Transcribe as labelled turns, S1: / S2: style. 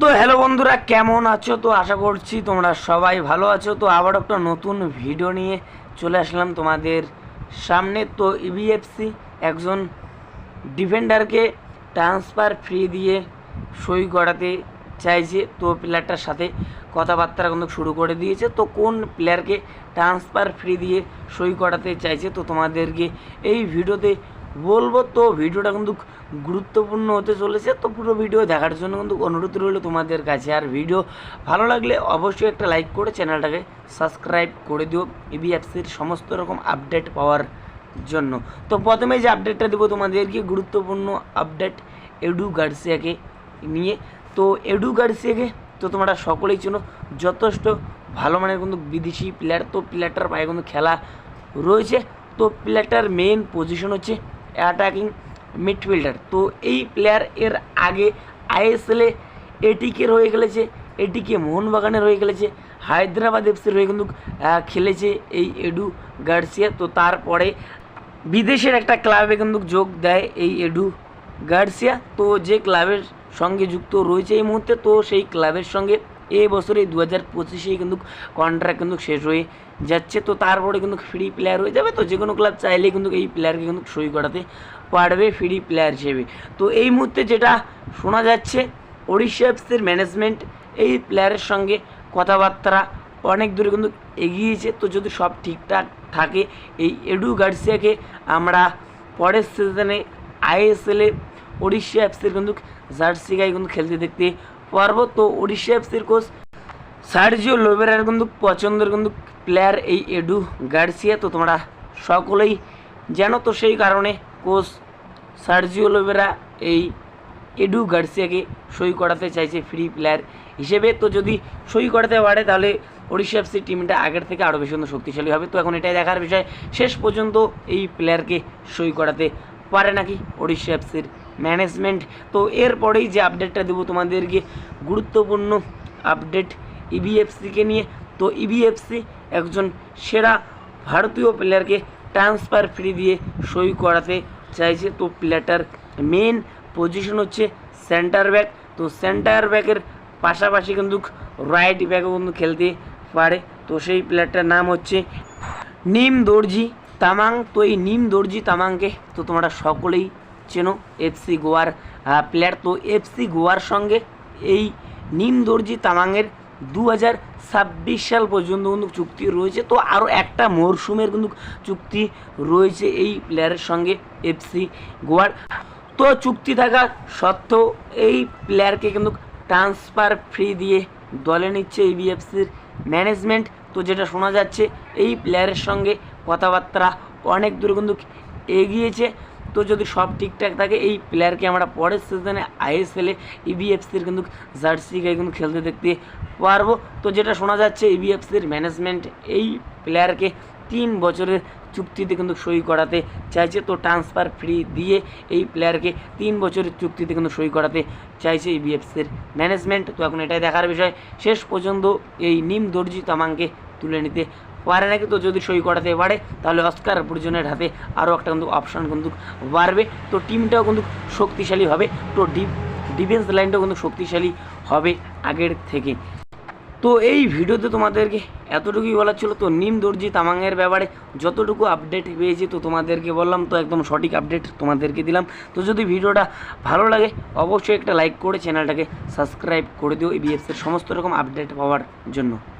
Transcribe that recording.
S1: তো হ্যালো বন্ধুরা, কেমন আছো? তো আশা করছি তোমরা সবাই ভালো আছো। তো আবার একটা নতুন ভিডিও নিয়ে চলে আসলাম তোমাদের সামনে। তো E ইবিএফসি একজন ডিফেন্ডারকে ট্রান্সফার ফ্রি দিয়ে সই করাতে চাইছে। তো প্লেয়ারটার সাথে কথাবার্তা কিন্তু শুরু করে দিয়েছে। তো কোন প্লেয়ারকে ট্রান্সফার ফ্রি দিয়ে সই করাতে চাইছে? তো তোমাদেরকে এই ভিডিওতে বলব তো, ভিডিওটা কিন্তু গুরুত্বপূর্ণ হতে চলেছে, তো পুরো ভিডিও দেখার জন্য কিন্তু অনুরোধ রইল তোমাদের কাছে। আর ভিডিও ভালো লাগলে অবশ্যই একটা লাইক করে চ্যানেলটাকে সাবস্ক্রাইব করে দিও ইবিএফসির সমস্ত রকম আপডেট পাওয়ার জন্য। তো প্রথমে যে আপডেটটা দেবো তোমাদেরকে, গুরুত্বপূর্ণ আপডেট এডু গার্সিয়াকে নিয়ে। তো এডু গার্সিয়াকে, তো তোমরা সকলেই চেনো, যথেষ্ট ভালো মানের কিন্তু বিদেশি প্লেয়ার তো প্লেয়ারটার পায়ে কিন্তু খেলা রয়েছে। তো প্লেয়ারটার মেন পজিশন হচ্ছে অ্যাটাকিং মিডফিল্ডার তো এই প্লেয়ার এর আগে আইএসএলে এটিকের হয়ে খেলেছে এটিকে মোহনবাগানের হয়ে খেলেছে, হায়দ্রাবাদ এফসির হয়ে কিন্তু খেলেছে এই এডু গার্সিয়া। তো তারপরে বিদেশের একটা ক্লাবে কিন্তু যোগ দেয় এই এডু গার্সিয়া। তো যে ক্লাবের সঙ্গে যুক্ত রয়েছে এই মুহূর্তে, তো সেই ক্লাবের সঙ্গে এই বছরে দু হাজার পঁচিশেই কিন্তু কন্ট্রাক্ট কিন্তু শেষ হয়ে যাচ্ছে। তো তারপরে কিন্তু ফ্রি প্লেয়ার হয়ে যাবে। তো যে কোনো ক্লাব চাইলেই কিন্তু এই প্লেয়ারকে কিন্তু সই করাতে পারবে ফ্রি প্লেয়ার হিসেবে। তো এই মুহূর্তে যেটা শোনা যাচ্ছে ওড়িশা এফসির ম্যানেজমেন্ট এই প্লেয়ারের সঙ্গে কথাবার্তা অনেক দূরে কিন্তু এগিয়েছে। তো যদি সব ঠিকঠাক থাকে, এই এডু গার্সিয়াকে আমরা পরের সিজনে আইএসএলে ওড়িশা এফসির কিন্তু জার্সি গায়ে কিন্তু খেলতে দেখতে পারব। তো ওড়িশা এফসির কোচ সার্জিও লোবেরার কিন্তু পছন্দের কিন্তু প্লেয়ার এই এডু গার্সিয়া তো তোমরা সকলেই জানো তো সেই কারণে কোচ সার্জিও লোবেরা এই এডু গার্সিয়াকে সই করাতে চাইছে ফ্রি প্লেয়ার হিসেবে। তো যদি সই করাতে পারে তাহলে ওড়িশা এফসি টিমটা আগের থেকে আরও বেশি শক্তিশালী হবে। তো এখন এটাই দেখার বিষয়, শেষ পর্যন্ত এই প্লেয়ারকে সই করাতে পারে নাকি ওড়িশা এফসির ম্যানেজমেন্ট তো এরপরেই যে আপডেটটা দেবো তোমাদেরকে, গুরুত্বপূর্ণ আপডেট ইবিএফসিকে নিয়ে। তো ইবিএফসি একজন সেরা ভারতীয় প্লেয়ারকে ট্রান্সফার ফ্রি দিয়ে সই করাতে চাইছে। তো প্লেয়ারটার মেন পজিশন হচ্ছে সেন্টার ব্যাক তো সেন্টার ব্যাকের পাশাপাশি কিন্তু রাইট ব্যাকও কিন্তু খেলতে পারে। তো সেই প্লেয়ারটার নাম হচ্ছে নিম দর্জি তামাং। তো এই নিম দর্জি তামাংকে তো তোমরা সকলেই চেনো এফসি গোয়ার প্লেয়ার তো এফসি গোয়ার সঙ্গে এই নিম দর্জি তামাংয়ের দু হাজার ছাব্বিশ সাল পর্যন্ত কিন্তু চুক্তি রয়েছে। তো আরও একটা মরশুমের কিন্তু চুক্তি রয়েছে এই প্লেয়ারের সঙ্গে এফসি গোয়ার। তো চুক্তি থাকা সত্ত্বেও এই প্লেয়ারকে কিন্তু ট্রান্সফার ফ্রি দিয়ে দলে নিচ্ছে এই বিএফসির ম্যানেজমেন্ট তো যেটা শোনা যাচ্ছে, এই প্লেয়ারের সঙ্গে কথাবার্তা অনেক দূর কিন্তু এগিয়েছে। তো যদি সব ঠিকঠাক থাকে, এই প্লেয়ারকে আমরা পরের সিজনে আইএসএলে ইবিএফসির কিন্তু জার্সি গায়ে কিন্তু খেলতে দেখতে পারব। তো যেটা শোনা যাচ্ছে ইবিএফসির ম্যানেজমেন্ট এই প্লেয়ারকে তিন বছরের চুক্তিতে কিন্তু সই করাতে চাইছে। তো ট্রান্সফার ফ্রি দিয়ে এই প্লেয়ারকে তিন বছরের চুক্তিতে কিন্তু সই করাতে চাইছে ইবিএফসির ম্যানেজমেন্ট তো এখন এটাই দেখার বিষয়। শেষ পর্যন্ত এই নিম দর্জি তামাংকে তুলে নিতে পারে নাকি তো যদি সই করাতে পারে তাহলে অস্কার পরিজনের হাতে আরও একটা কিন্তু অপশান কিন্তু বাড়বে তো টিমটাও কিন্তু শক্তিশালী হবে তো ডিপ ডিফেন্স লাইনটাও কিন্তু শক্তিশালী হবে আগের থেকে তো এই ভিডিওতে তোমাদেরকে এতটুকুই বলার ছিল তো নিম দর্জি তামাংয়ের ব্যাপারে যতটুকু আপডেট পেয়েছি তো তোমাদেরকে বললাম তো একদম সঠিক আপডেট তোমাদেরকে দিলাম তো যদি ভিডিওটা ভালো লাগে অবশ্যই একটা লাইক করে চ্যানেলটাকে সাবস্ক্রাইব করে দিও ইবিএফসির সমস্ত রকম আপডেট পাওয়ার জন্য